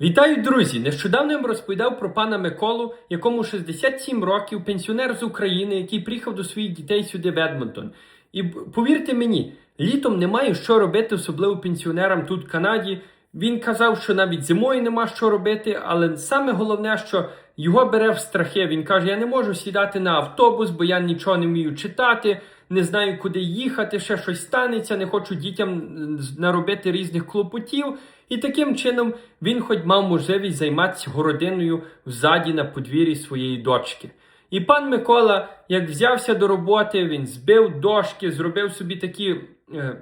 Вітаю, друзі! Нещодавно я вам розповідав про пана Миколу, якому 67 років, пенсіонер з України, який приїхав до своїх дітей сюди в Едмонтон. І повірте мені, літом немає що робити, особливо пенсіонерам тут в Канаді. Він казав, що навіть зимою нема що робити, але саме головне, що його бере в страхи. Він каже: Я не можу сідати на автобус, бо я нічого не вмію читати, не знаю, куди їхати, ще щось станеться, не хочу дітям наробити різних клопотів. І таким чином він хоч мав можливість займатися городиною взаді на подвір'ї своєї дочки. І пан Микола, як взявся до роботи, він збив дошки, зробив собі такі е,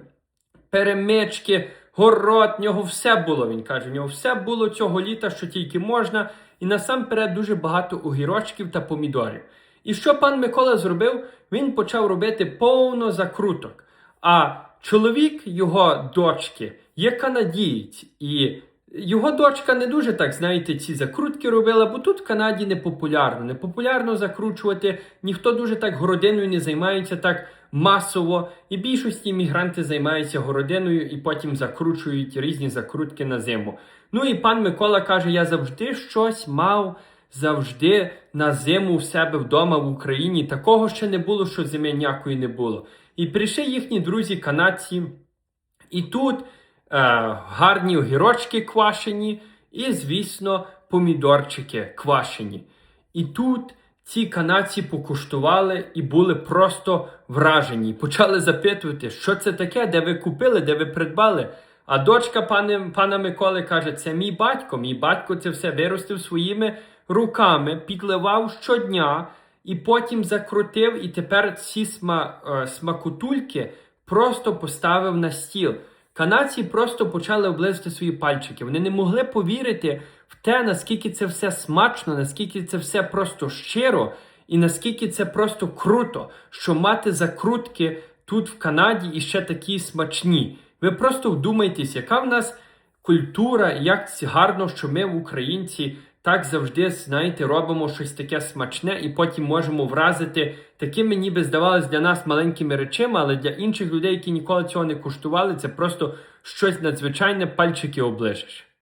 перемички, город, в нього все було. Він каже, в нього все було цього літа, що тільки можна, і насамперед дуже багато огірочків та помідорів. І що пан Микола зробив? Він почав робити повно закруток. А чоловік його дочки є канадієць, і його дочка не дуже так, знаєте, ці закрутки робила, бо тут в Канаді не популярно. Не популярно закручувати, ніхто дуже так городиною не займається так масово. І більшості іммігранти займаються городиною і потім закручують різні закрутки на зиму. Ну і пан Микола каже: я завжди щось мав. Завжди на зиму в себе вдома в Україні. Такого ще не було, що зими ніякої не було. І прийшли їхні друзі канадці, і тут гарні огірочки квашені, і, звісно, помідорчики квашені. І тут ці канадці покуштували і були просто вражені. Почали запитувати, що це таке, де ви купили, де ви придбали. А дочка пане, пана Миколи каже: це мій батько. Мій батько це все виростив своїми руками, підливав щодня і потім закрутив, і тепер ці сма, е, смакотульки просто поставив на стіл. Канадці просто почали облизувати свої пальчики. Вони не могли повірити в те, наскільки це все смачно, наскільки це все просто щиро, і наскільки це просто круто, що мати закрутки тут в Канаді і ще такі смачні. Ви просто вдумайтесь, яка в нас культура, як гарно, що ми, українці, так завжди, знаєте, робимо щось таке смачне і потім можемо вразити такими, ніби здавалось для нас маленькими речами, але для інших людей, які ніколи цього не куштували, це просто щось надзвичайне, пальчики оближеш.